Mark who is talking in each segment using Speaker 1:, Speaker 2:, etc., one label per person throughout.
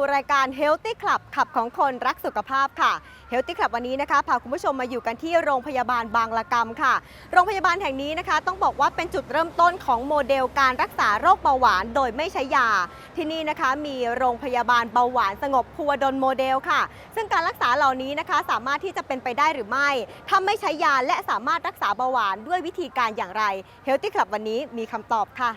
Speaker 1: สู่รายการ Healthy Club ขับของคนรักสุขภาพค่ะ Healthy Club วันนี้นะคะพาคุณผู้ชมมาอยู่กันที่โรงพยาบาลบางละกำค่ะ โรงพยาบาลแห่งนี้นะคะ ต้องบอกว่าเป็นจุดเริ่มต้นของโมเดลการรักษาโรคเบาหวานโดยไม่ใช้ยา ที่นี่นะคะมีโรงพยาบาลเบาหวานสงบภูวดลโมเดลค่ะ ซึ่งการรักษาเหล่านี้นะคะสามารถที่จะเป็นไปได้หรือไม่ถ้าไม่ใช้ยาและสามารถรักษาเบาหวานด้วยวิธีการอย่างไร Healthy Club วันนี้มีคำตอบค่ะ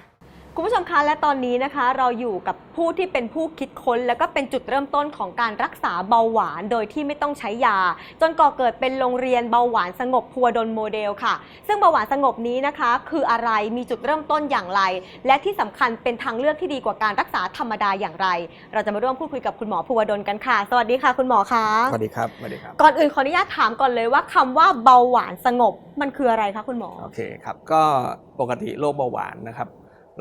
Speaker 1: คุณผู้ชมคะและตอนนี้นะคะ เราอยู่กับผู้ที่เป็นผู้คิดค้น แล้วก็เป็นจุดเริ่มต้นของการรักษาเบาหวานโดยที่ไม่ต้องใช้ยา จนก่อเกิดเป็นโรงเรียนเบาหวานสงบพัวดลโมเดลค่ะ ซึ่งเบาหวานสงบนี้นะคะ คืออะไรมีจุดเริ่มต้นอย่างไร และที่สำคัญเป็นทางเลือกที่ดีกว่าการรักษาธรรมดาอย่างไร เราจะมาร่วมพูดคุยกับคุณหมอภูวดลกันค่ะ สวัสดีค่ะ คุณหมอคะ
Speaker 2: สวัสดีครับสวัสดีครับ
Speaker 1: ก่อนอื่นขออนุญาตถามก่อนเลยว่าคำว่าเบาหวานสงบมันคืออะไรคะคุณหมอ
Speaker 2: โอเคครับก็ปกติโรคเบาหวานนะครับ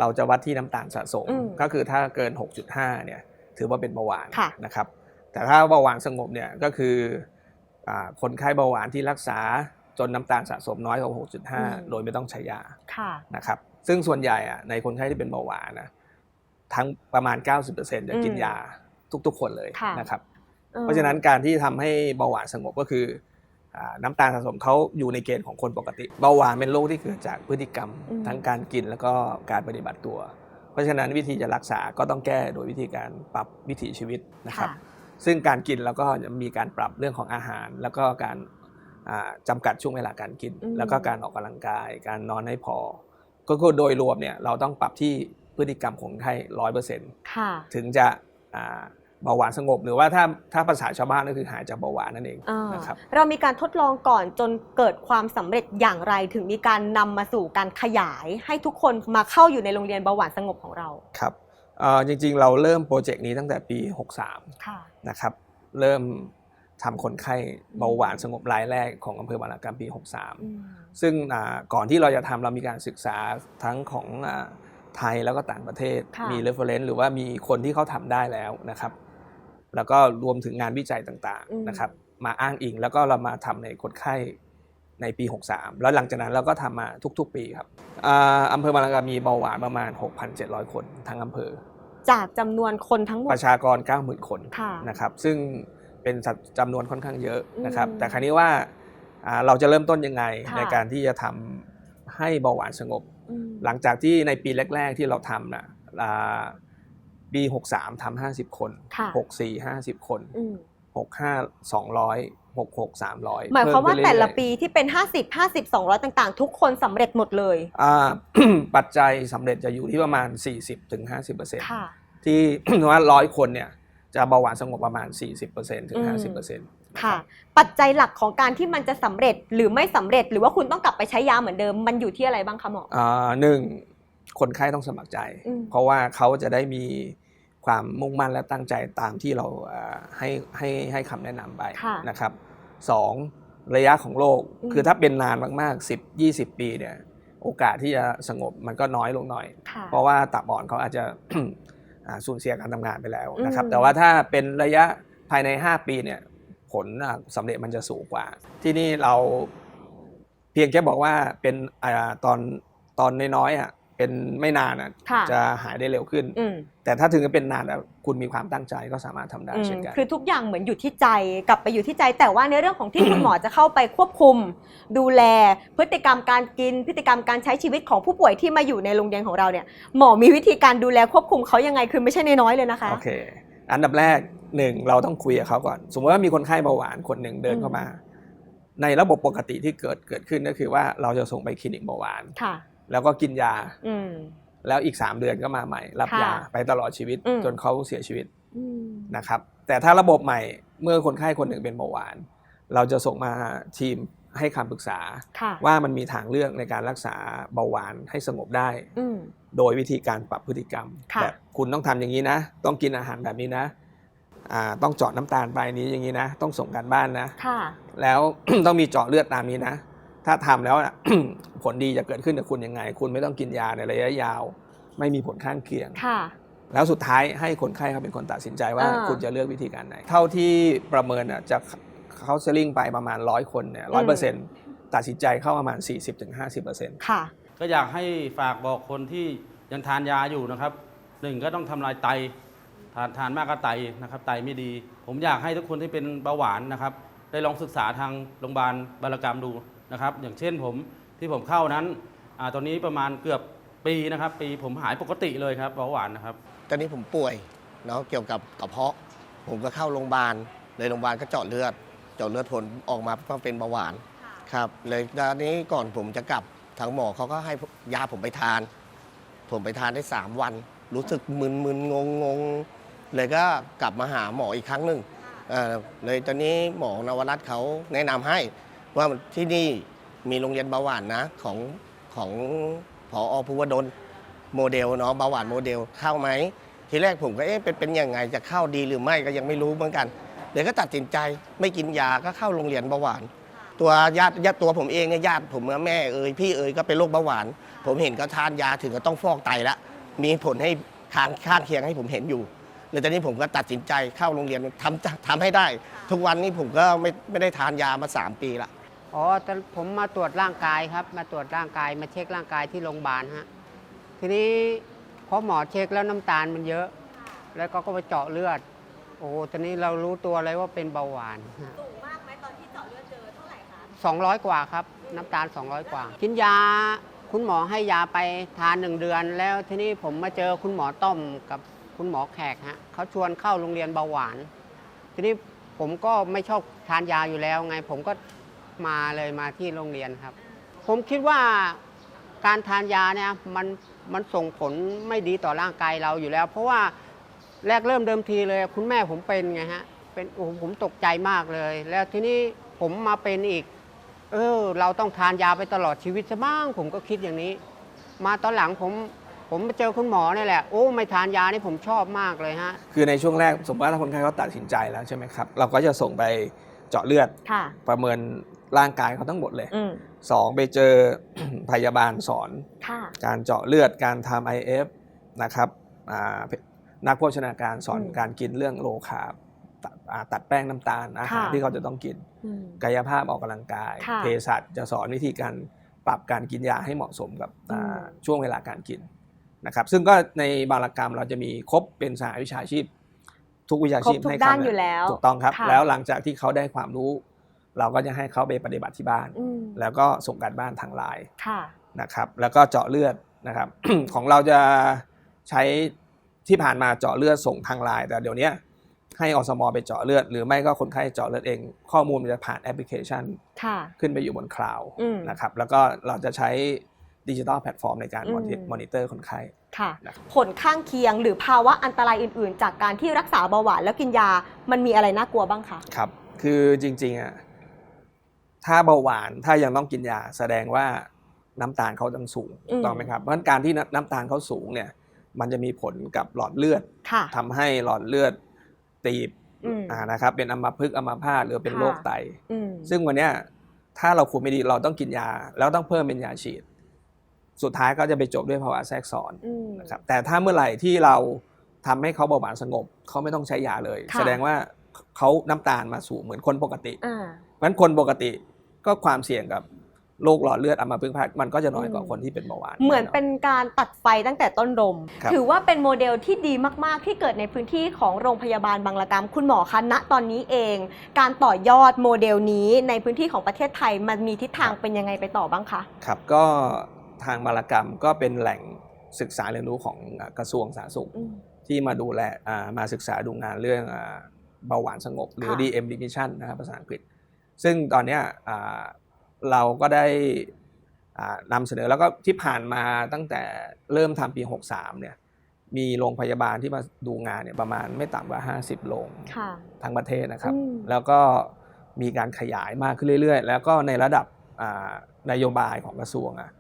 Speaker 2: เราจะวัดที่น้ำตาลสะสม
Speaker 1: อืม
Speaker 2: ก็คือถ้าเกิน 6.5เนี่ยถือว่าเป็นเบาหวาน
Speaker 1: ค่ะ
Speaker 2: นะครับ แต่ถ้าเบาหวานสงบเนี่ยก็คืออ่าคนไข้เบาหวานที่รักษาจนน้ำตาลสะสมน้อยกว่า 6.5 โดยไม่ต้องใช้ยา
Speaker 1: ค่ะ
Speaker 2: นะครับ ซึ่งส่วนใหญ่อะในคนไข้ที่เป็นเบาหวานนะทั้งประมาณ 90%จะกิน
Speaker 1: อืม
Speaker 2: ยาทุกๆ คนเลย
Speaker 1: ค่ะ
Speaker 2: นะครับ
Speaker 1: ออ
Speaker 2: เพราะฉะนั้นการที่ทำให้เบาหวานสงบก็คือ อ่าน้ำตาลสะสมเขาอยู่ในเกณฑ์ของคนปกติ เบาหวานเป็นโรคที่เกิดจากพฤติกรรม
Speaker 1: อืม
Speaker 2: ทั้งการกินแล้วก็การปฏิบัติตัว เพราะฉะนั้นวิธีจะรักษาก็ต้องแก้โดยวิธีการปรับวิถีชีวิตนะครับ
Speaker 1: ค่ะ
Speaker 2: ซึ่งการกินแล้วก็จะมีการปรับเรื่องของอาหาร แล้วก็การอ่าจำกัดช่วงเวลาการกิน
Speaker 1: อืม
Speaker 2: แล้วก็การออกกำลังกาย การนอนให้พอ ก็คือโดยรวมเนี่ยเราต้องปรับที่พฤติกรรมของคนไข้ร้อยเปอร์เซ็นต์
Speaker 1: ค่ะ
Speaker 2: ถึงจะอ่า เบาหวานสงบ หรือว่าถ้าถ้าภาษาชาวบ้านก็คือหายจากเบาหวานนั่นเอง
Speaker 1: อ่า
Speaker 2: นะครับ
Speaker 1: เรามีการทดลองก่อนจนเกิดความสำเร็จอย่างไรถึงมีการนำมาสู่การขยาย ให้ทุกคนมาเข้าอยู่ในโรงเรียนเบาหวานสงบของเรา
Speaker 2: ครับเอ่อจริงๆ เราเริ่มโปรเจกต์นี้ตั้งแต่ปี 63
Speaker 1: ค่ะ
Speaker 2: นะครับเริ่มทำคนไข้เบาหวานสงบรายแรกของอำเภอบางละกำปี 63 ซึ่งอ่าก่อนที่เราจะทำเรามีการศึกษาทั้งของอ่าไทยแล้วก็ต่างประเทศ
Speaker 1: ค่ะ
Speaker 2: มี reference หรือว่ามีคนที่เขาทำได้แล้วนะครับ แล้วก็รวมถึงงานวิจัยต่าง
Speaker 1: อืม
Speaker 2: ๆนะครับ มาอ้างอิงแล้วก็เรามาทำในคนไข้ในปี 63 แล้วหลังจากนั้นเราก็ทำมาทุกๆ ปีครับอ่าอำเภอบางละกำมีเบาหวานประมาณ 6,700 คนทั้งอำเภอ
Speaker 1: จากจำนวนคนทั้งหม
Speaker 2: ป
Speaker 1: ด
Speaker 2: ระชากร 90,000 คน
Speaker 1: ค่ะ
Speaker 2: นะครับ ซึ่งเป็นสัดจำนวนค่อนข้างเยอะนะครับ
Speaker 1: อืม
Speaker 2: แต่ครั้นี้ว่าอ่าเราจะเริ่มต้นยังไง
Speaker 1: ค่ะ
Speaker 2: ในการที่จะทำให้เบาหวานสงบ
Speaker 1: อืม
Speaker 2: หลังจากที่ในปีแรก ๆ ที่เราทำนะ อ่าปี63ทำ50คน
Speaker 1: ค่ะ
Speaker 2: 64 50คน
Speaker 1: อืม
Speaker 2: 65 200 66 300
Speaker 1: หมายความว่า
Speaker 2: เพิ่
Speaker 1: แต่
Speaker 2: ไป
Speaker 1: ละ
Speaker 2: เรื่อยๆ
Speaker 1: ปีที่เป็น50 50 200ต่างๆ ทุกคนสำเร็จหมดเลย
Speaker 2: อ่าปัจจัยสำเร็จจะอยู่ที่ประมาณ40-50%
Speaker 1: ค่ะ
Speaker 2: ที่ว่าร้อยคนเนี่ยจะเบาหวานสงบประมาณ 40%ถึง
Speaker 1: อืม
Speaker 2: 50%
Speaker 1: ค่ะ ปัจจัยหลักของการที่มันจะสำเร็จหรือไม่สำเร็จ หรือว่าคุณต้องกลับไปใช้ยาเหมือนเดิม มันอยู่ที่อะไรบ้างคะหมอ
Speaker 2: อ่าหนึ่งคนไข้ต้องสมัครใจ
Speaker 1: อืม
Speaker 2: เพราะว่าเขาจะได้มี ความมุ่งมั่นและตั้งใจตามที่เราอ่าให้ให้ให้คำแนะนำไป
Speaker 1: ค่ะ
Speaker 2: นะครับสองระยะของโรค
Speaker 1: อืม
Speaker 2: คือถ้าเป็นนานมากๆ 10 20 ปีเนี่ยโอกาสที่จะสงบมันก็น้อยลงหน่อย
Speaker 1: ค่ะ
Speaker 2: เพราะว่าตับอ่อนเขาอาจจะอ่าสูญเสียการทำงานไปแล้วนะครับ
Speaker 1: อืม
Speaker 2: แต่ว่าถ้าเป็นระยะภายใน 5 ปีเนี่ยผลอะสำเร็จมันจะสูงกว่า ที่นี่เราเพียงแค่บอกว่าเป็นอาตอนตอนน้อยๆอะ เป็นไม่นานอะ
Speaker 1: ค่ะ
Speaker 2: จะหายได้เร็วขึ้น
Speaker 1: อืม
Speaker 2: แต่ถ้าถึงจะเป็นนานแล้วคุณมีความตั้งใจก็สามารถทำได้
Speaker 1: อืม
Speaker 2: เช่นกัน
Speaker 1: คือทุกอย่างเหมือนอยู่ที่ใจกลับไปอยู่ที่ใจแต่ว่าในเรื่องของที่ คุณหมอจะเข้าไปควบคุม ดูแลพฤติกรรมการกินพฤติกรรมการใช้ชีวิตของผู้ป่วยที่มาอยู่ในโรงเรียนของเราเนี่ยหมอมีวิธีการดูแลควบคุมเขายังไงคือไม่ใช่น้อยๆเลยนะคะ
Speaker 2: โอเค อันดับแรกหนึ่งเราต้องคุยกับเขาก่อน สมมติว่ามีคนไข้เบาหวานคนหนึ่งเดินเข้ามา ในระบบปกติที่เกิดเกิดขึ้นก็คือว่าเราจะส่งไปคลินิกเบาหวาน
Speaker 1: ค่ะ
Speaker 2: แล้วก็กินยา
Speaker 1: อืม
Speaker 2: แล้วอีก 3 เดือนก็มาใหม่ รับ
Speaker 1: ค่ะ
Speaker 2: ยาไปตลอดชีวิต
Speaker 1: อืม
Speaker 2: จนเขาเสียชีวิต
Speaker 1: อืม
Speaker 2: นะครับ แต่ถ้าระบบใหม่เมื่อคนไข้คนหนึ่งเป็นเบาหวาน เราจะส่งมาทีมให้คำปรึกษา
Speaker 1: ค่ะ
Speaker 2: ว่ามันมีทางเลือกในการรักษาเบาหวานให้สงบได้
Speaker 1: อืม
Speaker 2: โดยวิธีการปรับพฤติกรรม
Speaker 1: ค่ะ
Speaker 2: แบบคุณต้องทำอย่างนี้นะ ต้องกินอาหารแบบนี้นะอ่าต้องเจาะน้ำตาลไปนี้อย่างนี้นะ ต้องส่งการบ้านนะ
Speaker 1: ค่ะ
Speaker 2: แล้ว ต้องมีเจาะเลือดตามนี้นะ ถ้าทำแล้วน่ะผลดีจะเกิดขึ้นกับคุณยังไง คุณไม่ต้องกินยาในระยะยาว ไม่มีผลข้างเคียง
Speaker 1: ค่ะ
Speaker 2: แล้วสุดท้ายให้คนไข้เขาเป็นคนตัดสินใจว่า
Speaker 1: อ่า
Speaker 2: คุณจะเลือกวิธีการไหน เท่าที่ประเมินอะจะเขาเซลลิงไปประมาณร้อยคนเนี่ยร้อยเปอร์เซ็นต์ตัดสินใจเข้าประมาณ 40-50%
Speaker 1: ค่ะ
Speaker 3: ก็อยากให้ฝากบอกคนที่ยังทานยาอยู่นะครับหนึ่งก็ต้องทำลายไตทานทานมากก็ไตนะครับ ไตไม่ดี ผมอยากให้ทุกคนที่เป็นเบาหวานนะครับ ได้ลองศึกษาทางโรงพยาบาลบารกรรมดู นะครับ อย่างเช่นผมที่ผมเข้านั้นอาตอนนี้ประมาณเกือบปีนะครับ ปีผมหายปกติเลยครับเบาหวานนะครับ
Speaker 4: ตอนนี้ผมป่วยเนาะเกี่ยวกับกระเพาะ ผมก็เข้าโรงพยาบาลเลยโรงพยาบาลก็เจาะเลือด เจาะเลือดผลออกมาว่าเป็นเบาหวานครับ เลยตอนนี้ก่อนผมจะกลับทางหมอเขาก็ให้ยาผมไปทาน ผมไปทานได้ 3 วัน รู้สึกมึนมึนงงงงเลยก็กลับมาหาหมออีกครั้งหนึ่งเอ่อเลยตอนนี้หมอนวรัตน์เขาแนะนำให้ ว่าที่นี่มีโรงเรียนเบาหวานนะของของผอภูวดลโมเดลเนาะเบาหวานโมเดลเข้าไหมทีแรกผมก็เอ๊ะเป็นเป็นยังไงจะเข้าดีหรือไม่ก็ยังไม่รู้เหมือนกันเดี๋ยวก็ตัดสินใจไม่กินยาก็เข้าโรงเรียนเบาหวาน ตัวญาติญาติตัวผมเองเนี่ยญาติผมแม่เอ่ยพี่เอ่ยก็เป็นโรคเบาหวาน ผมเห็นก็ทานยาถึงก็ต้องฟอกไตละมีผลให้ข้างข้างเคียงให้ผมเห็นอยู่เลยตอนนี้ผมก็ตัดสินใจเข้าโรงเรียนทำทำให้ได้ ทุกวันนี้ผมก็ไม่ไม่ได้ทานยามา 3 ปีละ
Speaker 5: อ๋อแต่ผมมาตรวจร่างกายครับ มาตรวจร่างกายมาเช็คร่างกายที่โรงพยาบาลฮะ ทีนี้พอหมอเช็คแล้วน้ำตาลมันเยอะ แล้วก็ก็ไปเจาะเลือด โอ้ทีนี้เรารู้ตัวเลยว่าเป็นเบาหวานฮะ
Speaker 1: สูงมากไหมตอนที่เจาะเลือดเจอเท่าไหร่คะ
Speaker 5: 200 กว่าครับ น้ำตาล 200 กว่า กินยาคุณหมอให้ยาไปทานหนึ่งเดือน แล้วทีนี้ผมมาเจอคุณหมอต้อมกับคุณหมอแขกฮะเขาชวนเข้าโรงเรียนเบาหวาน ทีนี้ผมก็ไม่ชอบทานยาอยู่แล้วไง ผมก็ มาเลยมาที่โรงเรียนครับ ผมคิดว่าการทานยาเนี่ยมันมันส่งผลไม่ดีต่อร่างกายเราอยู่แล้ว เพราะว่าแรกเริ่มเดิมทีเลย คุณแม่ผมเป็นไงฮะเป็นโอ้โหผมตกใจมากเลย แล้วทีนี้ผมมาเป็นอีก เออ เราต้องทานยาไปตลอดชีวิตซะบ้าง ผมก็คิดอย่างนี้ มาตอนหลังผมผมมาเจอคุณหมอนี่แหละโอ้ไม่ทานยานี่ผมชอบมากเลยฮะ
Speaker 2: คือในช่วงแรกสมมติว่าถ้าคนไข้เขาตัดสินใจแล้วใช่ไหมครับ เราก็จะส่งไปเจาะเลือด
Speaker 1: ค่ะ
Speaker 2: ประเมิน ร่างกายเขาทั้งหมดเลย
Speaker 1: อืม
Speaker 2: สองไปเจอพยาบาลสอน
Speaker 1: ค่ะ
Speaker 2: การเจาะเลือดการทำ IF นะครับอ่านักโภชนาการสอน
Speaker 1: อืม
Speaker 2: การกินเรื่องโลคาร์บตัดอ่าตัดแป้งน้ำตาลอาหาร
Speaker 1: ค่ะ
Speaker 2: ที่เขาจะต้องกิน
Speaker 1: อืม
Speaker 2: กายภาพออกกำลังกาย
Speaker 1: ค่ะ
Speaker 2: เภสัชจะสอนวิธีการปรับการกินยาให้เหมาะสมกับอ่า
Speaker 1: อืม
Speaker 2: ช่วงเวลาการกินนะครับ ซึ่งก็ในบารกรรมเราจะมีครบเป็นสหวิชาชีพ ทุกวิชาชีพ
Speaker 1: ครบทุก
Speaker 2: ให้
Speaker 1: ด้าน
Speaker 2: คำ
Speaker 1: อยู่แล้ว
Speaker 2: ถูกต้องครับ
Speaker 1: ค่ะ
Speaker 2: แล้วหลังจากที่เขาได้ความรู้ เราก็จะให้เขาไปปฏิบัติที่บ้าน
Speaker 1: อืม
Speaker 2: แล้วก็ส่งการบ้านทางไลน์
Speaker 1: ค่ะ
Speaker 2: นะครับ แล้วก็เจาะเลือดนะครับ ของเราจะใช้ที่ผ่านมาเจาะเลือดส่งทางไลน์แต่เดี๋ยวเนี้ยให้อสมไปเจาะเลือด หรือไม่ก็คนไข้เจาะเลือดเอง ข้อมูลมันจะผ่านแอปพลิเคชัน
Speaker 1: ค่ะ
Speaker 2: ขึ้นไปอยู่บนคลาวด์
Speaker 1: อืม
Speaker 2: นะครับ แล้วก็เราจะใช้ดิจิทัลแพลตฟอร์มในการ
Speaker 1: อืม
Speaker 2: มอนิเตอร์คนไข้
Speaker 1: ค่ะ
Speaker 2: นะครับ
Speaker 1: ผลข้างเคียงหรือภาวะอันตรายอื่น ๆ จากการที่รักษาเบาหวานแล้วกินยามันมีอะไรน่ากลัวบ้างคะ
Speaker 2: ครับ คือจริงๆอะ ถ้าเบาหวานถ้ายังต้องกินยาแสดงว่าน้ำตาลเขาต้องสูง
Speaker 1: อืม
Speaker 2: ถูกต้องไหมครับเพราะฉะนั้นการที่น้ำน้ำตาลเขาสูงเนี่ย มันจะมีผลกับหลอดเลือด
Speaker 1: ค่ะ
Speaker 2: ทำให้หลอดเลือดตีบ
Speaker 1: อืม
Speaker 2: อ่านะครับเป็นอัมพฤกษ์อัมพาตหรือเป็น
Speaker 1: ค่ะ
Speaker 2: โรคไต
Speaker 1: อืม
Speaker 2: ซึ่งวันเนี้ยถ้าเราคุมไม่ดีเราต้องกินยา แล้วต้องเพิ่มเป็นยาฉีด สุดท้ายก็จะไปจบด้วยภาวะแทรกซ้อน
Speaker 1: อืม
Speaker 2: นะครับแต่ถ้าเมื่อไหร่ที่เราทำให้เขาเบาหวานสงบเขาไม่ต้องใช้ยาเลย
Speaker 1: ค่ะ
Speaker 2: แสดงว่าเขาน้ำตาลมาสูงเหมือนคนปกติ
Speaker 1: อ่า
Speaker 2: เพราะฉะนั้นคนปกติ ก็ความเสี่ยงกับโรคหลอดเลือดอัมพฤกษ์อัมพาตมันก็จะน้อยกว่า
Speaker 1: อืม
Speaker 2: คนที่เป็นเบาหวาน
Speaker 1: เหมือน
Speaker 2: แเป็
Speaker 1: นการตัดไฟตั้งแต่ต้นลม
Speaker 2: ครับ
Speaker 1: ถือว่าเป็นโมเดลที่ดีมาก ๆ ที่เกิดในพื้นที่ของโรงพยาบาลบางละกรคุณหมอคะณตอนนี้เอง การต่อยอดโมเดลนี้ในพื้นที่ของประเทศไทยมันมีทิศทางเป็นยังไงไปต่อบ้างคะ
Speaker 2: ครับก็ทางบารกรรมก็เป็นแหล่งศึกษาเรียนรู้ของอ่ากระทรวงสาธารณสุข
Speaker 1: อืม
Speaker 2: ที่มาดูแลอ่ามาศึกษาดูงานเรื่องอ่าเบาหวานสงบ หรือ
Speaker 1: ค่ะ
Speaker 2: DM Remission นะครับภาษาอังกฤษ ซึ่งตอนเนี้ยอ่าเราก็ได้อ่านำเสนอแล้วก็ที่ผ่านมาตั้งแต่เริ่มทำปี 63เนี่ยมีโรงพยาบาลที่มาดูงานเนี่ยประมาณไม่ต่ำกว่า 50 โรง
Speaker 1: ค่ะ
Speaker 2: ทั้งประเทศนะครับ
Speaker 1: อืม
Speaker 2: แล้วก็มีการขยายมากขึ้นเรื่อย ๆ แล้วก็ในระดับอ่านโยบายของกระทรวงอะ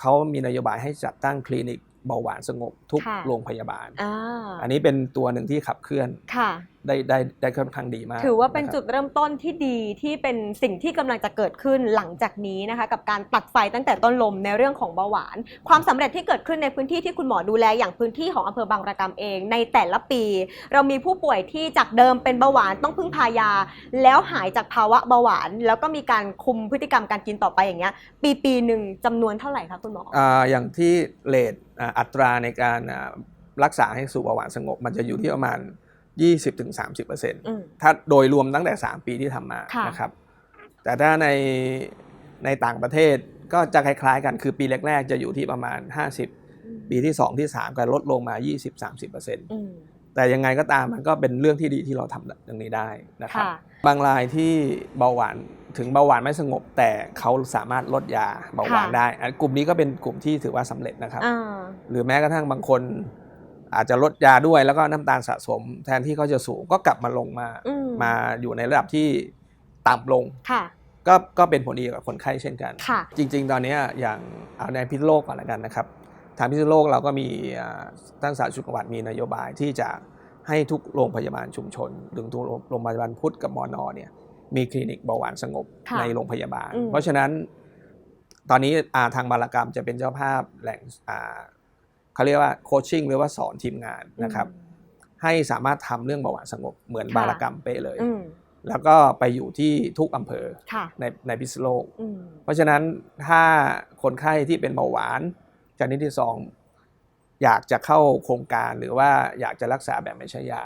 Speaker 2: เขามีนโยบายให้จัดตั้งคลินิกเบาหวานสงบทุก
Speaker 1: ค่ะ
Speaker 2: โรงพยาบาล
Speaker 1: อ่า
Speaker 2: อันนี้เป็นตัวหนึ่งที่ขับเคลื่อน
Speaker 1: ค่ะ
Speaker 2: ได้ได้ได้ค่อนข้างดีมาก
Speaker 1: ถือว่าเป็นะ
Speaker 2: ค
Speaker 1: จุ
Speaker 2: รับ
Speaker 1: ดเริ่มต้นที่ดีที่เป็นสิ่งที่กำลังจะเกิดขึ้นหลังจากนี้นะคะกับการตัดไฟตั้งแต่ต้นลมในเรื่องของเบาหวาน ความสำเร็จที่เกิดขึ้นในพื้นที่ที่คุณหมอดูแลอย่างพื้นที่ของอำเภอบางระกำเอง ในแต่ละปี เรามีผู้ป่วยที่จากเดิมเป็นเบาหวานต้องพึ่งพายา แล้วหายจากภาวะเบาหวาน แล้วก็มีการคุมพฤติกรรมการกินต่อไปอย่างเงี้ยปีปีหนึ่งจำนวนเท่าไหร่คะคุณหมอ
Speaker 2: อ่าอย่างที่เลทอ่าอัตราในการอ่ารักษาให้สู่เบาหวานสงบมันจะอยู่ที่ประมาณ 20-30%
Speaker 1: อืม
Speaker 2: ถ้าโดยรวมตั้งแต่ 3 ปีที่ทำมา
Speaker 1: ค่ะ
Speaker 2: นะครับ แต่ถ้าในในต่างประเทศก็จะคล้ายๆกันคือปีแรกๆจะอยู่ที่ประมาณ 50 ปีที่ 2 ที่ 3 ก็ลดลงมา 20-30%
Speaker 1: อืม
Speaker 2: แต่ยังไงก็ตามมันก็เป็นเรื่องที่ดีที่เราทำอย่างนี้ได้นะครับ
Speaker 1: ค่ะ
Speaker 2: บางรายที่เบาหวานถึงเบาหวานไม่สงบแต่เขาสามารถลดยาเบาหวาน
Speaker 1: ค่ะ
Speaker 2: ได้อันกลุ่มนี้ก็เป็นกลุ่มที่ถือว่าสำเร็จนะครับ
Speaker 1: อ่า
Speaker 2: หรือแม้กระทั่งบางคน อาจจะลดยาด้วยแล้วก็น้ำตาลสะสม แทนที่เขาจะสูงก็กลับมาลงมา
Speaker 1: อืม
Speaker 2: มาอยู่ในระดับที่ต่ำลง
Speaker 1: ค่ะ
Speaker 2: ก็ก็เป็นผลดีกับคนไข้เช่นกัน
Speaker 1: ค่ะ
Speaker 2: จริง ๆ ตอนนี้อย่างเอาในพิษณุโลกก่อนแล้วกันนะครับ ทางพิษณุโลกเราก็มีอ่าท่านสาธารณสุขจังหวัดมีนโยบายที่จะให้ทุกโรงพยาบาลชุมชนหรือทุกโรงพยาบาลพุทธกับมอนอเนี่ยมีคลินิกเบาหวานสงบ
Speaker 1: ค่ะ
Speaker 2: ในโรงพยาบาล
Speaker 1: อืม
Speaker 2: เพราะฉะนั้นตอนนี้อ่าทางบารกรรมจะเป็นเจ้าภาพแหล่งอ่า เขาเรียกว่าโคชชิ่งหรือว่าสอนทีมงานนะครับ ให้สามารถทำเรื่องเบาหวานสงบเหมือน
Speaker 1: ค่ะ
Speaker 2: บารกรรมเป๊ะเลย
Speaker 1: อืม
Speaker 2: แล้วก็ไปอยู่ที่ทุกอำเภอ
Speaker 1: ค่ะ
Speaker 2: ในในพิษณุโลก
Speaker 1: อืม
Speaker 2: เพราะฉะนั้นถ้าคนไข้ที่เป็นเบาหวานชนิดที่สองอยากจะเข้าโครงการหรือว่าอยากจะรักษาแบบไม่ใช้ยา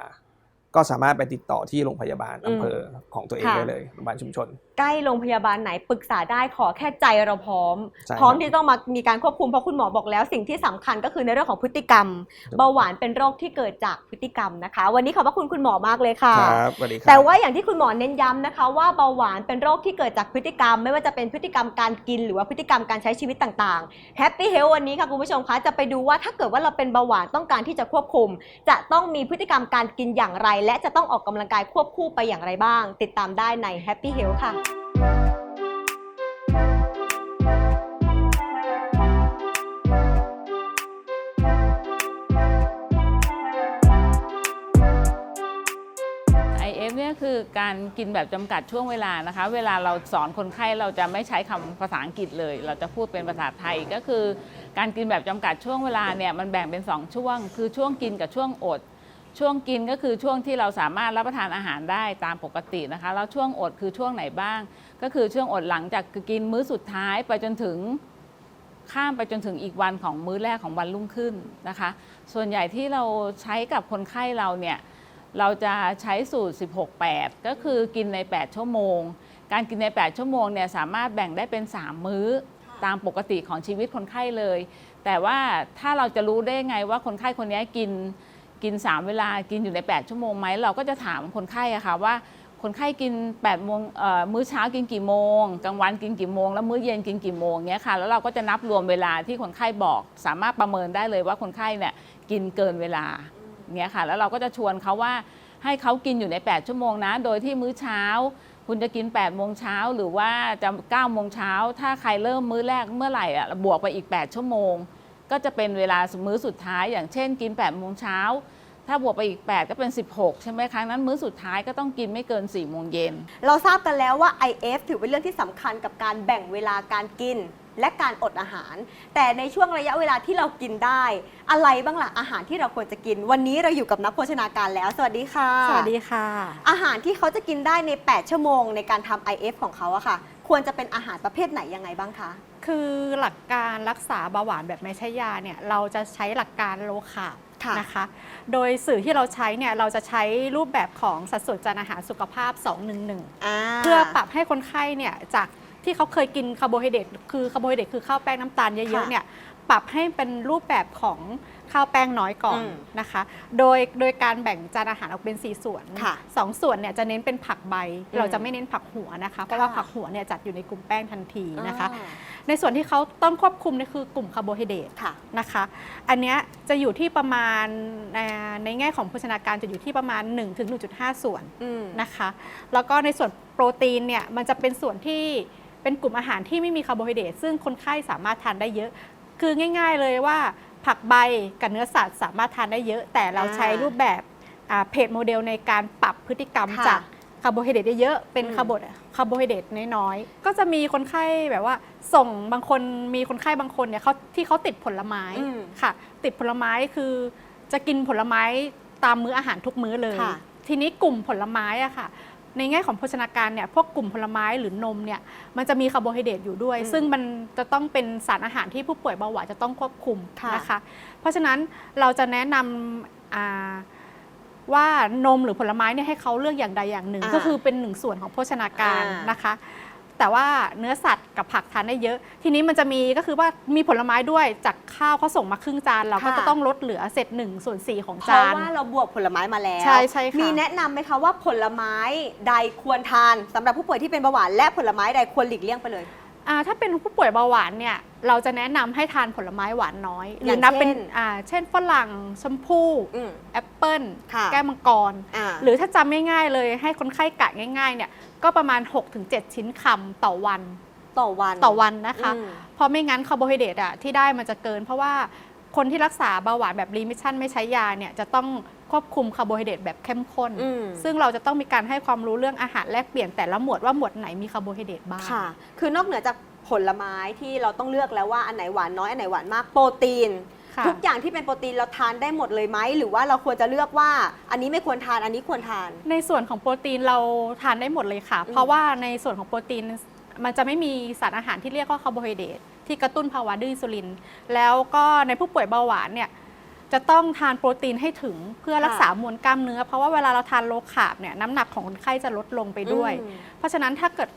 Speaker 2: ก็สามารถไปติดต่อที่โรงพยาบาล
Speaker 1: อืม
Speaker 2: อำเภอของตัวเอง
Speaker 1: ค่ะ
Speaker 2: ได้เลยโรงพยาบาลชุมชน
Speaker 1: ใกล้โรงพยาบาลไหนปรึกษาได้ขอแค่ใจเราพร้อม
Speaker 2: ใช่
Speaker 1: พร้อม
Speaker 2: ครับ
Speaker 1: ที่ต้องมามีการควบคุมเพราะคุณหมอบอกแล้ว สิ่งที่สำคัญก็คือในเรื่องของพฤติกรรม เบาหวานเป็นโรคที่เกิดจากพฤติกรรมนะคะ วันนี้ขอบพระคุณคุณหมอมากเลยค่ะ
Speaker 2: ครับสวัสดีครับ
Speaker 1: แต่ว่าอย่างที่คุณหมอเน้นย้ำนะคะ ว่าเบาหวานเป็นโรคที่เกิดจากพฤติกรรม ไม่ว่าจะเป็นพฤติกรรมการกิน หรือว่าพฤติกรรมการใช้ชีวิตต่างๆ Happy Health วันนี้ค่ะคุณผู้ชมคะจะไปดูว่าถ้าเกิดว่าเราเป็นเบาหวานต้องการที่จะควบคุม จะต้องมีพฤติกรรมการกินอย่างไร และจะต้องออกกำลังกายควบคู่ไปอย่างไรบ้าง ติดตามได้ใน Happy Health ค่ะ
Speaker 6: คือการกินแบบจำกัดช่วงเวลานะคะ เวลาเราสอนคนไข้เราจะไม่ใช้คำภาษาอังกฤษเลย เราจะพูดเป็นภาษาไทยก็คือ การกินแบบจำกัดช่วงเวลาเนี่ยมันแบ่งเป็น 2 ช่วง คือช่วงกินกับช่วงอด ช่วงกินก็คือช่วงที่เราสามารถรับประทานอาหารได้ตามปกตินะคะแล้วช่วงอดคือช่วงไหนบ้าง ก็คือช่วงอดหลังจากกินมื้อสุดท้ายไปจนถึงข้ามไปจนถึงอีกวันของมื้อแรกของวันรุ่งขึ้นนะคะ ส่วนใหญ่ที่เราใช้กับคนไข้เราเนี่ย เราจะใช้สูตร 16-8 ก็คือกินใน 8 ชั่วโมง การกินใน 8 ชั่วโมงเนี่ยสามารถแบ่งได้เป็น 3 มื้อตามปกติของชีวิตคนไข้เลย แต่ว่าถ้าเราจะรู้ได้ไงว่าคนไข้คนนี้กินกิน 3 เวลากินอยู่ใน 8 ชั่วโมงไหมเราก็จะถามคนไข้อะค่ะว่าคนไข้กิน8โมงเอ่อมื้อเช้ากินกี่โมงกลางวันกินกี่โมง แล้วมื้อเย็นกินกี่โมงเงี้ยค่ะแล้วเราก็จะนับรวมเวลาที่คนไข้บอก สามารถประเมินได้เลยว่าคนไข้เนี่ยกินเกินเวลา เงี้ยค่ะ แล้วเราก็จะชวนเขาว่าให้เขากินอยู่ใน 8 ชั่วโมงนะ โดยที่มื้อเช้า คุณจะกิน8โมงเช้าหรือว่าจะ9โมงเช้า ถ้าใครเริ่มมื้อแรกเมื่อไหร่อะบวกไปอีก 8 ชั่วโมง ก็จะเป็นเวลามื้อสุดท้าย อย่างเช่น กิน8โมงเช้าถ้าบวกไปอีก 8 ก็เป็น 16 ใช่ไหมครั้งนั้นมื้อสุดท้ายก็ต้องกินไม่เกิน4โมงเย็น
Speaker 1: เราทราบกันแล้วว่า IF ถือเป็นเรื่องที่สำคัญกับการแบ่งเวลาการกิน และการอดอาหาร แต่ในช่วงระยะเวลาที่เรากินได้ อะไรบ้างล่ะอาหารที่เราควรจะกิน วันนี้เราอยู่กับนักโภชนาการแล้ว สวัสดีค่ะ
Speaker 7: สวัสดีค่ะ
Speaker 1: อาหารที่เขาจะกินได้ใน 8 ชั่วโมง ในการทำ IF ของเขาอะค่ะ ควรจะเป็นอาหารประเภทไหนยังไงบ้างคะ
Speaker 7: คือหลักการรักษาเบาหวานแบบไม่ใช่ยาเนี่ยเราจะใช้หลักการโลคาร์บ
Speaker 1: ค่ะ
Speaker 7: นะคะ โดยสื่อที่เราใช้เนี่ยเราจะใช้รูปแบบของสัดส่วนจานอาหารสุขภาพ 211
Speaker 1: อ่า
Speaker 7: เพื่อปรับให้คนไข้เนี่ยจาก ที่เขาเคยกินคาร์โบไฮเดรตคือคาร์โบไฮเดรตคือข้าวแป้งน้ำตาลเยอะๆเนี่ยปรับให้เป็นรูปแบบของข้าวแป้งน้อยก่อน
Speaker 1: อืม
Speaker 7: นะคะ โดยโดยการแบ่งจานอาหารออกเป็น 4 ส่วน
Speaker 1: ค่ะ
Speaker 7: สองส่วนเนี่ยจะเน้นเป็นผักใบ
Speaker 1: อืม
Speaker 7: เราจะไม่เน้นผักหัวนะคะ เพราะว่า
Speaker 1: ค่ะ
Speaker 7: ผักหัวเนี่ยจัดอยู่ในกลุ่มแป้งทันทีนะคะ
Speaker 1: อ่า
Speaker 7: ในส่วนที่เขาต้องควบคุมเนี่ยคือกลุ่มคาร์โบไฮเดรต
Speaker 1: ค่ะ
Speaker 7: นะคะ อันเนี้ยจะอยู่ที่ประมาณอ่าในแง่ของโภชนาการจะอยู่ที่ประมาณ 1-1.5 ส่วน
Speaker 1: อืม
Speaker 7: นะคะ แล้วก็ในส่วนโปรตีนเนี่ยมันจะเป็นส่วนที่ เป็นกลุ่มอาหารที่ไม่มีคาร์โบไฮเดรตซึ่งคนไข้สามารถทานได้เยอะ คือง่าย ๆเลยว่าผักใบกับเนื้อสัตว์สามารถทานได้เยอะ แต่เรา
Speaker 1: อ่า
Speaker 7: ใช้รูปแบบเพจโมเดลในการปรับพฤติกรรม
Speaker 1: ค่ะ
Speaker 7: จากคาร์โบไฮเดรตเยอะๆเป็น
Speaker 1: อืม
Speaker 7: คาร์โบคาร์โบไฮเดรตน้อยๆ ก็จะมีคนไข้แบบว่า ส่งบางคนมีคนไข้บางคนเนี่ยเขาที่เขาติดผลไม้
Speaker 1: อืม
Speaker 7: ค่ะ ติดผลไม้คือจะกินผลไม้ตามมื้ออาหารทุกมื้อเลย
Speaker 1: ค่ะ
Speaker 7: ทีนี้กลุ่มผลไม้อะค่ะ ในแง่ของโภชนาการเนี่ยพวกกลุ่มผลไม้หรือนมเนี่ยมันจะมีคาร์โบไฮเดรตอยู่ด้วย
Speaker 1: อืม
Speaker 7: ซึ่งมันจะต้องเป็นสารอาหารที่ผู้ป่วยเบาหวานจะต้องควบคุม
Speaker 1: ค่ะ
Speaker 7: นะคะเพราะฉะนั้นเราจะแนะนำอ่าว่านมหรือผลไม้เนี่ยให้เขาเลือกอย่างใดอย่างหนึ่ง
Speaker 1: อ่า
Speaker 7: ก็คือเป็นหนึ่งส่วนของโภชนาการ
Speaker 1: อ่าน
Speaker 7: นะคะ แต่ว่าเนื้อสัตว์กับผักทานได้เยอะ ทีนี้มันจะมีก็คือว่ามีผลไม้ด้วยจากข้าวเขาส่งมาครึ่งจาน เราก็
Speaker 1: ค่ะ
Speaker 7: จะต้องลดเหลือเศษหนึ่งส่วนสี่ของ
Speaker 1: เพ
Speaker 7: จา
Speaker 1: ราะ
Speaker 7: น
Speaker 1: ว่าเราบวกผลไม้มาแล้ว
Speaker 7: ใช่ใช่ค่ะ
Speaker 1: มีแนะนำไหมคะว่าผลไม้ใดควรทานสำหรับผู้ป่วยที่เป็นเบาหวานและผลไม้ใดควรหลีกเลี่ยงไปเลย
Speaker 7: อ่าถ้าเป็นผู้ป่วยเบาหวานเนี่ยเราจะแนะนำให้ทานผลไม้หวานน้อยห
Speaker 1: อ
Speaker 7: รือย่างนับเป็น
Speaker 1: เช่น
Speaker 7: อ่าเช่นฝรั่งชมพู่
Speaker 1: อืม
Speaker 7: แอปเปิ้ล
Speaker 1: ค่ะ
Speaker 7: แก้วมังกร
Speaker 1: อ่า
Speaker 7: หรือถ้าจำง่ายๆเลยให้คนไข้กะง่ายๆเนี่ย ก็ประมาณ 6-7 ชิ้นคำต่อวัน
Speaker 1: ต่อวัน
Speaker 7: ต่อวันนะคะ
Speaker 1: อืม
Speaker 7: เพราะไม่งั้นคาร์โบไฮเดรตอะที่ได้มันจะเกิน เพราะว่าคนที่รักษาเบาหวานแบบรีมิชชั่นไม่ใช้ยาเนี่ยจะต้องควบคุมคาร์โบไฮเดรตแบบเข้มข้น
Speaker 1: อืม
Speaker 7: ซึ่งเราจะต้องมีการให้ความรู้เรื่องอาหารแลกเปลี่ยนแต่ละหมวดว่าหมวดไหนมีคาร์โบไฮเดรตบ้าง
Speaker 1: ค่ะ คือนอกเหนือจากผลไม้ที่เราต้องเลือกแล้วว่าอันไหนหวานน้อยอันไหนหวานมากโปรตีน
Speaker 7: ค่ะ
Speaker 1: ทุกอย่างที่เป็นโปรตีนเราทานได้หมดเลยไหม หรือว่าเราควรจะเลือกว่า อันนี้ไม่ควรทานอันนี้ควรทาน
Speaker 7: ในส่วนของโปรตีนเราทานได้หมดเลยค่ะ
Speaker 1: อืม
Speaker 7: เพราะว่าในส่วนของโปรตีนมันจะไม่มีสารอาหารที่เรียกว่าคาร์โบไฮเดรตที่กระตุ้นภาวะดื้ออินซูลิน แล้วก็ในผู้ป่วยเบาหวานเนี่ยจะต้องทานโปรตีนให้ถึงเพื่อรักษามวลกล้ามเนื้อ เพราะว่าเวลาเราทานโลคาร์บเนี่ยน้ำหนักของคนไข้จะลดลงไปด้วย
Speaker 1: อืม
Speaker 7: เพราะฉะนั้นถ้าเกิด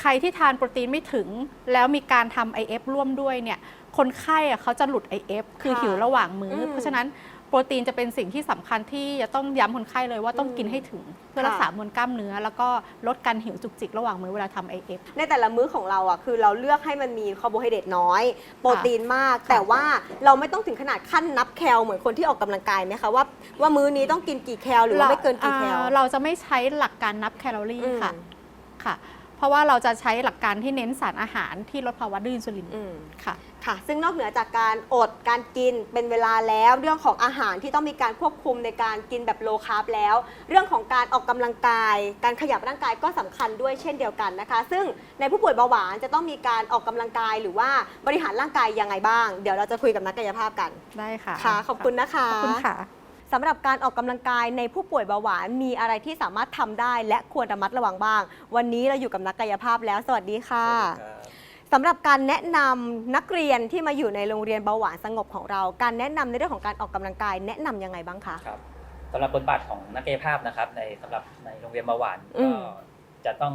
Speaker 7: ใครที่ทานโปรตีนไม่ถึง แล้วมีการทำ IF ร่วมด้วยเนี่ย คนไข้อะเขาจะหลุด IF คือ
Speaker 1: ค่ะ
Speaker 7: หิวระหว่างมืออ
Speaker 1: ม
Speaker 7: เพราะฉะนั้นโปรตีนจะเป็นสิ่งที่สำคัญที่จะต้องย้ำคนไข้เลยว่าต้อง
Speaker 1: อืม
Speaker 7: กินให้ถึง เพื่อ
Speaker 1: ค่ะ
Speaker 7: รักษามวลกล้ามเนื้อ แล้วก็ลดการหิวจุกจิกระหว่างมือเวลาทำ IF
Speaker 1: ในแต่ละมื้อของเราอะคือเราเลือกให้มันมีคาร์โบไฮเดรตน้อย โปรตีนมาก แต่ว่าเราไม่ต้องถึงขนาดขั้นนับแคลเหมือนคนที่ออกกำลังกายไหมคะว่าว่ามื้อนี้ต้องกินกี่แคลหรือว่าไม่เกินกี่แคล
Speaker 7: อ่าเราจะไม่ใช้หลักการนับแคลอรี่
Speaker 1: อืม
Speaker 7: ค่ะค่ะ เพราะว่าเราจะใช้หลักการที่เน้นสารอาหารที่ลดภาวะดื้ออินซูลิน
Speaker 1: อืม
Speaker 7: ค่ะ
Speaker 1: ค่ะ ซึ่งนอกเหนือจากการอดการกินเป็นเวลาแล้ว เรื่องของอาหารที่ต้องมีการควบคุมในการกินแบบโลคาร์บแล้ว เรื่องของการออกกำลังกาย การขยับร่างกายก็สำคัญด้วยเช่นเดียวกันนะคะ ซึ่งในผู้ป่วยเบาหวานจะต้องมีการออกกำลังกายหรือว่าบริหารร่างกายยังไงบ้าง เดี๋ยวเราจะคุยกับนักกายภาพกัน
Speaker 7: ได้ค่ะ
Speaker 1: ค่ะ ขอบคุณนะคะ
Speaker 7: ขอบคุณค่ะ
Speaker 1: สำหรับการออกกำลังกายในผู้ป่วยเบาหวานมีอะไรที่สามารถทำได้ และควรระมัดระวังบ้าง วันนี้เราอยู่กับนักกายภาพแล้ว สวัสดีค่ะ สำหรับการแนะนำนักเรียนที่มาอยู่ในโรงเรียนเบาหวานสงบของเรา การแนะนำในเรื่องของการออกกำลังกายแนะนำยังไงบ้างคะ
Speaker 8: ครับสำหรับบทบาทของนักกายภาพนะครับ ในสำหรับในโรงเรียนเบาหวาน
Speaker 1: อื
Speaker 8: ก็
Speaker 1: ม
Speaker 8: จะต้อง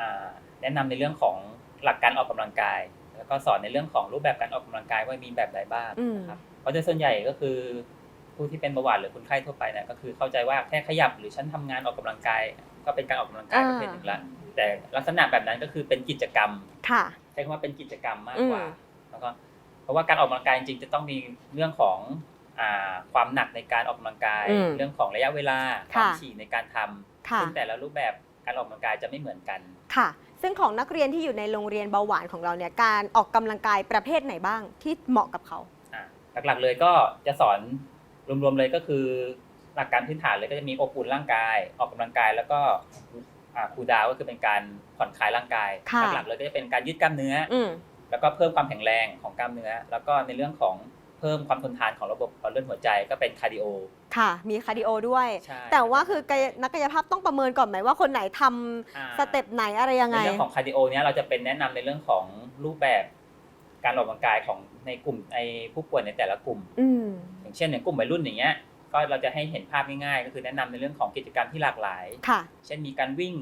Speaker 8: อาแนะนำในเรื่องของหลักการออกกำลังกาย แล้วก็สอนในเรื่องของรูปแบบการออกกำลังกายว่ามีแบบใดบ้าง
Speaker 1: อืม
Speaker 8: นะครับเพราะโดยส่วนใหญ่ก็คือผู้ที่เป็นเบาหวานหรือคนไข้ทั่วไปเนี่ยก็คือเข้าใจว่าแค่ขยับหรือฉันทำงานออกกำลังกาย ก็เป็นการออกกำลังกาย
Speaker 1: อ่า
Speaker 8: ประเภทหนึ่งละแต่ลักษณะแบบนั้นก็คือเป็นกิจกรรม
Speaker 1: ค่ะ
Speaker 8: ใช้คำว่าเป็นกิจกรรมมาก
Speaker 1: อืม
Speaker 8: กว่า แล้วก็เพราะว่าการออกกำลังกายจริงๆจะต้องมีเรื่องของอ่าความหนักในการออกกำลังกาย
Speaker 1: อืม
Speaker 8: เรื่องของระยะเวลาค
Speaker 1: ค่ะ
Speaker 8: วามถี่ในการทำ
Speaker 1: ค่ะ
Speaker 8: ซึ่งแต่ละรูปแบบการออกกำลังกายจะไม่เหมือนกัน
Speaker 1: ค่ะ ซึ่งของนักเรียนที่อยู่ในโรงเรียนเบาหวานของเราเนี่ยการออกกำลังกายประเภทไหนบ้างที่เหมาะกับเขา
Speaker 8: อ่าหลักๆเลยก็จะสอนรวมๆเลยก็คือหลักการพื้นฐานเลยก็จะมีอบอุ่นร่างกายออกกำลังกายแล้วก็ คูดาวก็คือเป็นการผ่อนคลายร่างกาย
Speaker 1: ค่ะ
Speaker 8: หลักๆเลยก็จะเป็นการยืดกล้ามเนื้ออ
Speaker 1: อืม
Speaker 8: แล้วก็เพิ่มความแข็งแรงของกล้ามเนื้อ แล้วก็ในเรื่องของเพิ่มความทนทานของระบบหลอดเลือดหัวใจก็เป็นคาร์ดิโอ
Speaker 1: ค่ะ มีคาร์ดิโอด้วย
Speaker 8: ใช่
Speaker 1: แต่ว่าคือกายนักกายภาพต้องประเมินก่อนไหมว่าคนไหนทำ
Speaker 8: อ่า
Speaker 1: สเต็ปไหนอะไรยังไง
Speaker 8: ในเรื่องของคาร์ดิโอเนี้ยเราจะเป็นแนะนำในเรื่องของรูปแบบการออกกำลังกายของในกลุ่มในผู้ป่วยในแต่ละกลุ่ม
Speaker 1: อืม
Speaker 8: อย่างเช่นอย่างกลุ่มวัยรุ่นอย่างเงี้ย ก็เราจะให้เห็นภาพง่ายๆ ก็คือแนะนำในเรื่องของกิจกรรมที่หลากหลาย
Speaker 1: ค่ะ
Speaker 8: เช่นมีการวิ่ง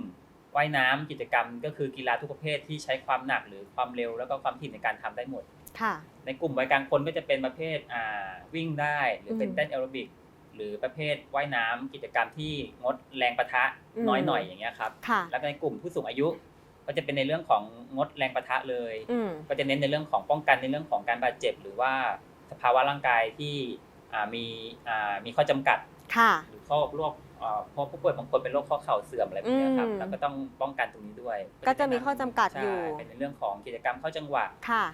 Speaker 8: ว่ายน้ำกิจกรรม ก็คือกีฬาทุกประเภทที่ใช้ความหนักหรือความเร็วแล้วก็ความถี่ในการทำได้หมด
Speaker 1: ค่ะ
Speaker 8: ในกลุ่มวัยกลางคนก็จะเป็นประเภทอ่าวิ่งได้ หรือเป็น
Speaker 1: อืม
Speaker 8: เต้นแอโรบิกหรือประเภทว่ายน้ำกิจกรรมที่งดแรงประทะ
Speaker 1: อืม
Speaker 8: น้อยหน่อยอย่างเงี้ยครับ
Speaker 1: ค่ะ
Speaker 8: แล้วก็ในกลุ่มผู้สูงอายุก็จะเป็นในเรื่องของงดแรงประทะเลย
Speaker 1: อืม
Speaker 8: ก็จะเน้นในเรื่องของป้องกันในเรื่องของการบาดเจ็บ หรือว่าสภาวะร่างกายที่อ่า มีอ่ามีข้อจำกัด
Speaker 1: ค่ะ
Speaker 8: หรือข้อโรคอ่าเพราะผู้ป่วยบางคนเป็นโรคข้อเข่าเสื่อมอะไรพวกเนี้ยครับ
Speaker 1: อืม
Speaker 8: แล้วก็ต้องป้องกันตรงนี้ด้วย
Speaker 1: ก็จะมีข้อจำกัดอยู่
Speaker 8: ใช่เป็นในเรื่องของกิจกรรมเข้าจังหวะ
Speaker 1: ค่ะ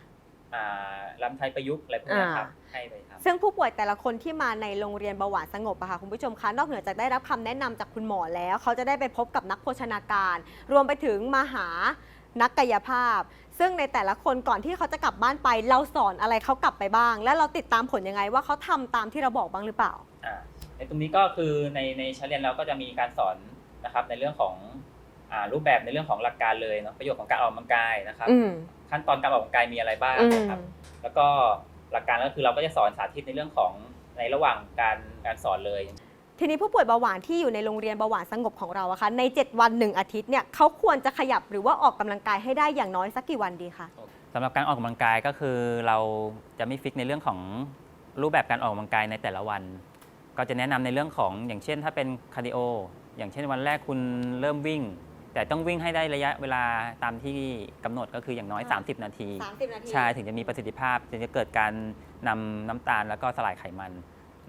Speaker 8: อ่าลำไทยประยุกต์อะไรพวกเนี้ยครับ
Speaker 1: อ่า
Speaker 8: ให้ไปทำ
Speaker 1: ซึ่งผู้ป่วยแต่ละคนที่มาในโรงเรียนเบาหวานสงบอะค่ะคุณผู้ชมคะนอกเหนือจากได้รับคำแนะนำจากคุณหมอแล้ว เขาจะได้ไปพบกับนักโภชนาการ รวมไปถึงมาหานักกายภาพ ซึ่งในแต่ละคนก่อนที่เขาจะกลับบ้านไป เราสอนอะไรเขากลับไปบ้าง และเราติดตามผลยังไงว่าเขาทำตามที่เราบอกบ้างหรือเปล่า
Speaker 8: อ่าในตรงนี้ก็คือในในชั้นเรียนเราก็จะมีการสอนนะครับในเรื่องของอ่ารูปแบบในเรื่องของหลักการเลยเนาะประโยชน์ของการออกกำลังกายนะครับ
Speaker 1: อืม
Speaker 8: ขั้นตอนการออกกำลังกายมีอะไรบ้าง
Speaker 1: อืม
Speaker 8: นะครับแล้วก็หลักการก็คือเราก็จะสอนสาธิตในเรื่องของในระหว่างการการสอนเลย
Speaker 1: ทีนี้ผู้ป่วยเบาหวานที่อยู่ในโรงเรียนเบาหวานสงบของเราอะคะใน 7 วัน 1 อาทิตย์เนี่ยเขาควรจะขยับหรือว่าออกกำลังกายให้ได้อย่างน้อยสักกี่วันดีคะ
Speaker 9: สำหรับการออกกำลังกายก็คือเราจะไม่ฟิกในเรื่องของรูปแบบการออกกำลังกายในแต่ละวัน ก็จะแนะนำในเรื่องของอย่างเช่น ถ้าเป็นคาร์ดิโออย่างเช่นวันแรกคุณเริ่มวิ่ง แต่ต้องวิ่งให้ได้ระยะเวลาตามที่กำหนดก็คืออย่างน้อย
Speaker 1: อ่า
Speaker 9: 30 นาที
Speaker 1: 30 นาที
Speaker 9: ใช่ ถึงจะมีประสิทธิภาพถึงจะเกิดการนำน้ำตาลแล้วก็สลายไขมัน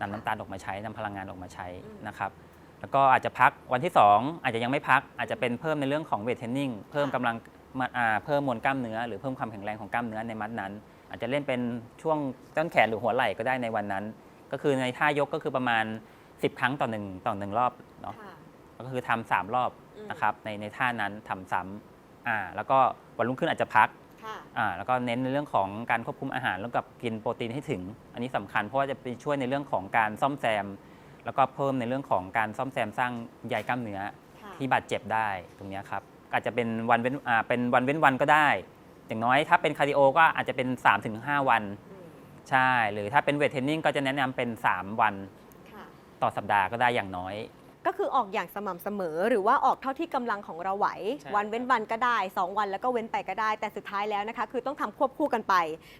Speaker 9: นำน้ำตาลออกมาใช้นำพลังงานออกมาใช้
Speaker 1: อืม
Speaker 9: นะครับแล้วก็อาจจะพักวันที่ 2 อาจจะยังไม่พักอาจจะเป็นเพิ่มในเรื่องของเวทเทรนนิ่งเพิ่มกำลังมาอ่าเพิ่มมวลกล้ามเนื้อ หรือเพิ่มความแข็งแรงของกล้ามเนื้อในมัดนั้น อาจจะเล่นเป็นช่วงต้นแขนหรือหัวไหล่ก็ได้ในวันนั้น ก็คือในท่ายกก็คือประมาณ 10 ครั้งต่อหนึ่งต่อหนึ่งรอบเนาะ
Speaker 1: ค่ะ
Speaker 9: ก็คือทำสามรอบ
Speaker 1: อืม
Speaker 9: นะครับในในท่านั้นทำซ้ำอ่าแล้วก็วันรุ่งขึ้นอาจจะพัก
Speaker 1: ค่ะ
Speaker 9: อ่าแล้วก็เน้นในเรื่องของการควบคุมอาหารแล้วกับกินโปรตีนให้ถึง อันนี้สำคัญเพราะว่าจะไปช่วยในเรื่องของการซ่อมแซม แล้วก็เพิ่มในเรื่องของการซ่อมแซมสร้างใยกล้ามเนื้อ
Speaker 1: ค่ะ
Speaker 9: ที่บาดเจ็บได้ตรงเนี้ยครับอาจจะเป็นวันเว้นอ่าเป็นวันเว้นวันก็ได้ อย่างน้อยถ้าเป็นคาร์ดิโอก็อาจจะเป็น 3-5 วัน
Speaker 1: อืม
Speaker 9: ใช่ หรือถ้าเป็นเวทเทรนนิ่งก็จะแนะนำเป็น 3 วัน
Speaker 1: ค่ะ
Speaker 9: ต่อสัปดาห์ก็ได้อย่างน้อย
Speaker 1: ก็คือออกอย่างสม่ำเสมอ หรือว่าออกเท่าที่กำลังของเราไหว
Speaker 9: ใช่
Speaker 1: วันเว้นวันก็ได้ 2 วันแล้วก็เว้นไปก็ได้ แต่สุดท้ายแล้วนะคะ คือต้องทำควบคู่กันไป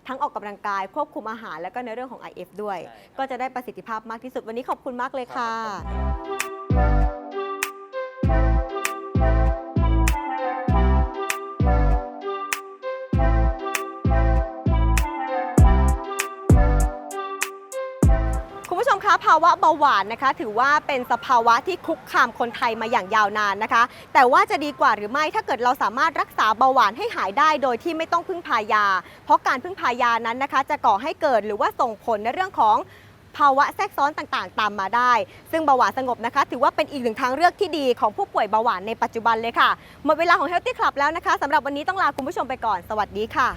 Speaker 1: ทั้งออกกำลังกายควบคุมอาหารแล้วก็ในเรื่องของ IF ด้วย
Speaker 9: ใช่ครับ
Speaker 1: ก็จะได้ประสิทธิภาพมากที่สุดวันนี้ขอบคุณมากเลยค่ะคุณผู้ชมคะ ภาวะเบาหวานนะคะ ถือว่าเป็นสภาวะที่คุกคามคนไทยมาอย่างยาวนานนะคะ แต่ว่าจะดีกว่าหรือไม่ถ้าเกิดเราสามารถรักษาเบาหวานให้หายได้โดยที่ไม่ต้องพึ่งพายา เพราะการพึ่งพายานั้นนะคะ จะก่อให้เกิดหรือว่าส่งผลในเรื่องของภาวะแทรกซ้อนต่างๆ ตามมาได้ ซึ่งเบาหวานสงบนะคะ ถือว่าเป็นอีกหนึ่งทางเลือกที่ดีของผู้ป่วยเบาหวานในปัจจุบันเลยค่ะ หมดเวลาของ Healthy Club แล้วนะคะสำหรับวันนี้ต้องลาคุณผู้ชมไปก่อน สวัสดีค่ะ